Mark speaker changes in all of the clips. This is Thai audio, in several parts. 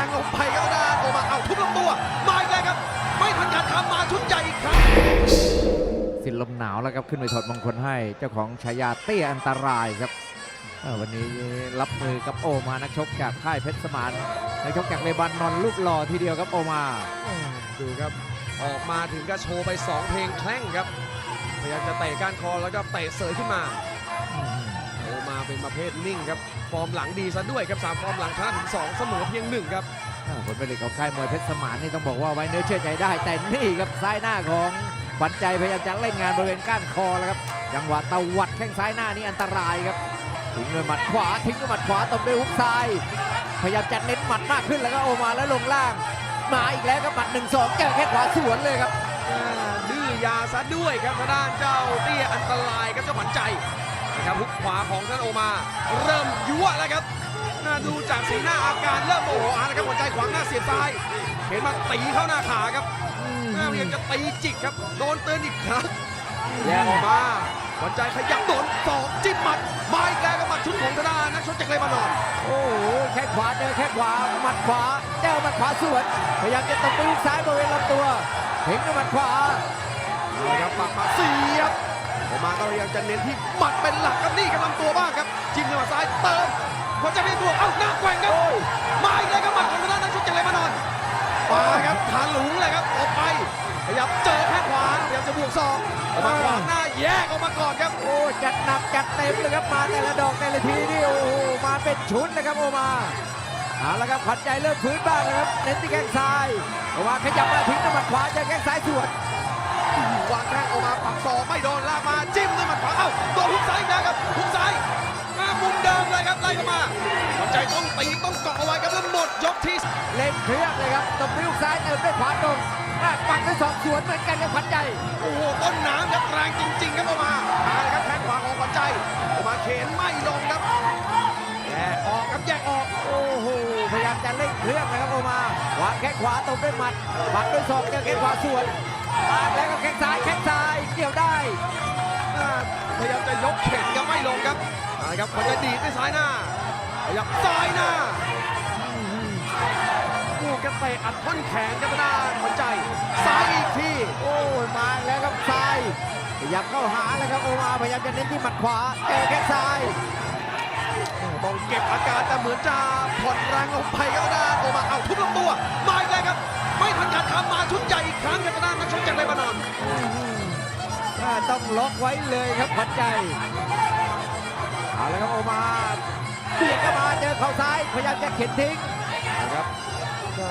Speaker 1: รงลงไปครับด้านโอมาเอาทุบลำตัวมาอีกแล้วครับ ไม่ทันการทำมาชุดใหญ่อีกครั้ง
Speaker 2: สินลมหนาวแล้วครับขึ้นไปถอดมงคลให้เจ้าของฉายาเตี้ยอันตรายครับเอ่อวันนี้รับมือกับโอมานักชกจากค่ายเพชรสมานนักชกจากเลบานอนลูกหล่อทีเดียวครับโอมา
Speaker 1: ดูครับออกมาถึงก็โชว์ไป 2 เพลงแคล่งครับพยายามจะเตะก้านคอแล้วก็เตะเสยขึ้นมาโอ มาเป็นประเภทนิ่งครับ ฟอร์มหลังดีซะด้วยครับสามฟอร์มหลังชนะถึง2เสมอเพียงหนึ่งครับ
Speaker 2: อ่าผลผลิตของค่ายมวยเพชรสมานนี่ต้องบอกว่าไว้เนื้อเชื่อใจได้ แต่นี่ครับซ้ายหน้าของขวัญใจพยายามจะเล่นงานบริเวณก้านคอแล้วครับจังหวะตวัดแข้งซ้ายหน้านี่อันตรายครับทิ้งด้วยหมัดขวาทิ้งด้วยหมัดขวาตบด้วยฮุกซ้าย พยายามจะเน้นหมัดมากขึ้นแล้วก็โอมาแล้วลงล่าง มาอีกแล้วครับหมัดหนึ่งสองเจอแค่ขวาสวนเลยครับ
Speaker 1: อ่าดื้อยาซะด้วยครับทางด้านเจ้าเตี้ยอันตรายครับเจ้าขวัญใจ นะครับฮุกขวาของท่านโอมา เริ่มยั่วแล้วครับน่าดูจากสีหน้าอาการเริ่มโมโหอานะครับหัวใจขวางหน้าเสียบซ้าย เห็นมาตีเข้าหน้าขาครับหน้าพยายามจะตีจิกครับ โดนเตือนอีกครั้งแยกออกมาหัวใจขยับโดนสอกจิ้มหมัดมาอีกแล้วกับหมัดชุดของทางด้านนักชกจากเลบานอน
Speaker 2: โอ้โหแข้งขวาเจอแข้งขวาหมัดขวาเจอหมัดขวาสวนพยายามจะตบด้วยฮุกซ้ายบริเวณลำตัวเห็นด้วยหมัดขวา
Speaker 1: เอาครับปักมาเสียบ ออกมาก็พยายามจะเน้นที่หมัดเป็นหลักครับนี่กำลังตัวบ้างครับจิ้มด้วยหมัดซ้ายเติมหัวใจไม่บวกเอ้าหน้าแกว่งครับมาอีกแล้วครับหมัดของทางด้านนักชกจากเลบานอนมาครับฐานหลุงเลยครับออกไปขยับเจอแข้งขวาพยายามจะบวกศอกออกมาขวางหน้าแยกออกมาก่อนครับ
Speaker 2: โอ้จัดหนักจัดเต็มเลยครับมาแต่ละดอกแต่ละทีนี่โอ้โหมาเป็นชุดนะครับโอมาเอาละครับขวัญใจเริ่มฟื้นบ้างนะครับเน้นที่แข้งซ้ายโอมาขยับมาทิ้งด้วยหมัดขวาเจอแข้งซ้ายสวน
Speaker 1: วางแข้งออกมาปักศอกไม่โดนลากมาจิ้มด้วยหมัดขวาเอ้าโดนหุกซ้ายอีกแล้วครับหุกซ้ายมามุมเดิมเลยครับไล่เข้ามาหัวใจต้องตีต้องเกาะเอาไว้ครับแล้วหมดยกที่
Speaker 2: เล่นเครื่องเลยครับตบด้วยลูกซ้ายเติมด้วยขวาตรงอะปักด้วยศอกสวนเหมือนกันกับขวัญใจ
Speaker 1: โอ้โหต้นน้ำครับแรงจริง ๆ ครับออกมามาเลยครับแข้งขวาของขวัญใจออกมาเข็นไม่ลงครับแยกออกครับแยกออก
Speaker 2: โอ้โหพยายามจะเล่นเครื่องนะครับโอมาวางแข้งขวาตบด้วยหมัดปักด้วยศอกเจอแข้งขวาสวน มาแล้วก็แข้งซ้ายแข้งซ้ายเกี่ยวได้
Speaker 1: อ่าพยายามจะยกเข็นก็ไม่ลงครับมาเลยครับขวัญใจดีดด้วยซ้ายหน้าขยับซ้ายหน้าโอ้กระเตะอัดท่อนแขนครับทางด้านขวัญใจซ้ายอีกที
Speaker 2: โอ้ยมาแล้วครับซ้ายพยายามเข้าหาแล้วครับโอมาพยายามจะเน้นที่หมัดขวาเจอแข้งซ้าย
Speaker 1: ต้องเก็บอาการแต่เหมือนจะผ่อนแรงลงไปครับทางด้านโอมาเอาทุบลำตัวมาอีกแล้วครับ ไม่ทันการทำมาชุดใหญ่อีกครั้งครับทางด้านนักชกจากเลบานอน
Speaker 2: อ่าต้องล็อกไว้เลยครับขวัญใจเอาละครับโอมาเบียดเข้ามาเจอเข่าซ้ายพยายามจะเข็นทิ้ง
Speaker 1: นะครับก็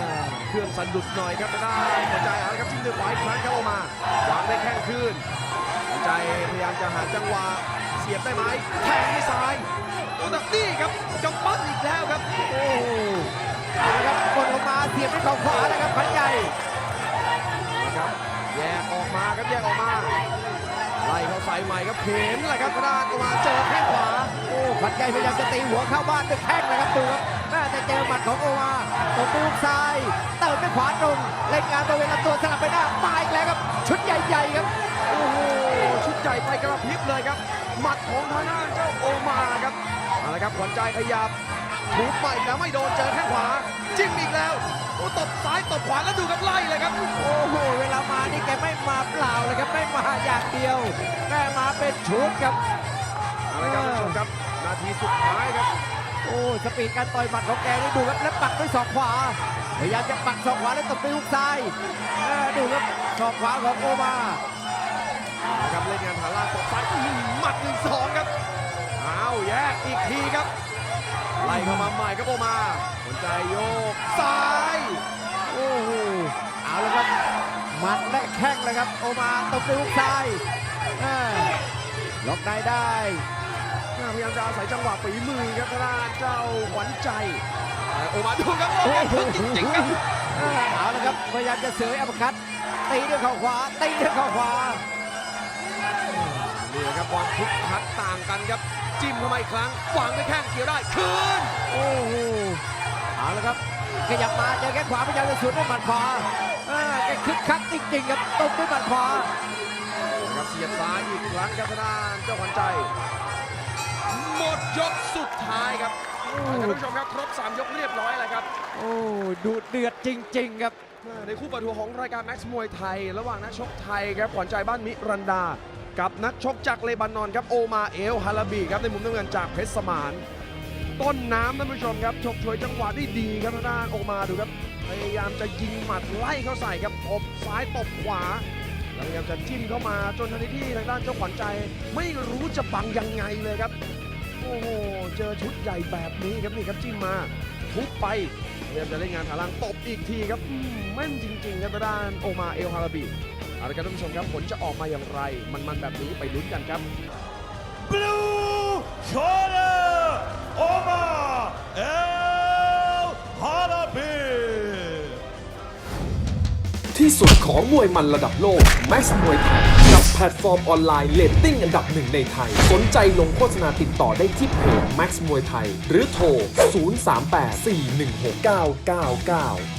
Speaker 1: เครื่องสันดุดหน่อยครับทางด้านหัวใจเอาละครับจิ้มด้วยขวาอีกครั้งครับโอมาวางได้แข้งคืนหัวใจพยายามจะหาจังหวะเสียบได้ไหมแทงด้วยซ้ายโอ้แต่นี่ครับกำปั้นอีกแล้วครับ
Speaker 2: โอ้เอาละครับกดลงมาเสียบด้วยเข่าขวาแล้วครับขวัญใจ
Speaker 1: นะครับ ครับแยกออกมาไล่เข้าใส่ใหม่ครับเข็นแหละครับทางด้านโอมาเจอแข้งขวา
Speaker 2: โอ้ขวัญใจพยายามจะตีหัวเข้าบ้านด้วยแข้งนะครับดูครับแม่แต่เจอหมัดของโอมาตบลูกซ้ายเติมด้วยขวาตรงเล่นงานบริเวณลำตัวสลับไปหน้ามาอีกแล้วครับ ชุดใหญ่ๆครับ
Speaker 1: โอ้โหชุดใหญ่ไปกระพริบเลยครับหมัดของทางด้านเจ้าโอมาครับเอาละครับขวัญใจขยับถูกไปแล้วไม่โดนเจอแข้งขวาจิ้มอีกแล้วโอ้ตบซ้ายตบขวาแล้วดูครับไล่เลยครับ
Speaker 2: โอ้โหเว นี่แกไม่มาเปล่าเลยครับไม่มาอย่างเดียวแม่มาเป็นชุดครับ
Speaker 1: เอาละครับท่านผู้ชมครับ นาทีสุดท้ายครับ
Speaker 2: โอ้สปีดการต่อยหมัดของแกนี่ดูครับแล้วปักด้วยศอกขวาพยายามจะปักศอกขวาแล้วตบด้วยลูกซ้ายเออดูครับศอกขวาของโอมา
Speaker 1: นะครับเล่นงานฐานล่างตบซ้ายอื้อหือหมัดหนึ่งสองครับอ้าวแยกอีกทีครับ ไล่เข้ามาใหม่ครับโอมาหัวใจโยกซ้าย
Speaker 2: โอ้โหเอาละครับห มัดและแข้งเลยครับ โอมาตบด้วยลูกซ้ายล็อกในได้
Speaker 1: พยายามจะอาศัยจังหวะฝีมือครับทางด้านเจ้าขวัญใจ โอมาดูครับโอ้โหถึงจริงๆครับ
Speaker 2: เออเอาละครับพยายามจะเสยอัปคัตตีด้วยเข่าขวาตีด้วยเข่าขวา
Speaker 1: นี่แหละครับความคึกคักต่างกันครับ จิ้มเข้ามาอีกครั้งวางด้วยแข้งเกี่ยวได้คืน
Speaker 2: โอ้โหเอาละครับ ขยับมาเจอแข้งขวาพยายามจะสวนด้วยหมัดขวาเออแกคึกคักจริงๆครับตบด้วยหมัดขวา
Speaker 1: นะครับเสียบซ้ายอีกครั้งครับทางด้านเจ้าขวัญใจ หมดยกสุดท้ายครับท่านผู้ชมครับครบ 3 ยกเรียบร้อยแล้วครับ
Speaker 2: โอ้ดูเดือดจริง ๆ ครับ
Speaker 1: ในคู่เปิดหัวของรายการแม็กซ์มวยไทย ระหว่างนักชกไทยครับขวัญใจบ้านมิรันดา กับนักชกจากเลบานอนครับโอมาเอลฮาราบีครับในมุมน้ำเงินจากเพชรสมาน ต้นน้ำท่านผู้ชมครับฉกฉวยจังหวะได้ดีครับทางด้านโอมาดูครับพยายามจะยิงหมัดไล่เข้าใส่ครับตบซ้ายตบขวาพยายามจะจิ้มเข้ามาจนทันทีที่ทางด้านเจ้าขวัญใจ ไม่รู้จะบังยังไงเลยครับ โอ้โหเจอชุดใหญ่แบบนี้ครับนี่ครับจิ้มมาทุบไปพยายามจะเล่นงานฐานล่างตบอีกทีครับแม่นจริงๆครับทางด้านโอมาเอลฮาราบีเอาละครับท่านผู้ชมครับผลจะออกมาอย่างไร มันๆแบบนี้ไปลุ้นกันครับ
Speaker 3: ของมวยมันระดับโลก แม็กซ์มวยไทย กับแพลตฟอร์มออนไลน์เลตติ้งอันดับหนึ่งในไทย สนใจลงโฆษณาติดต่อได้ที่เพจแม็กซ์มวยไทย หรือโทร 038 416 999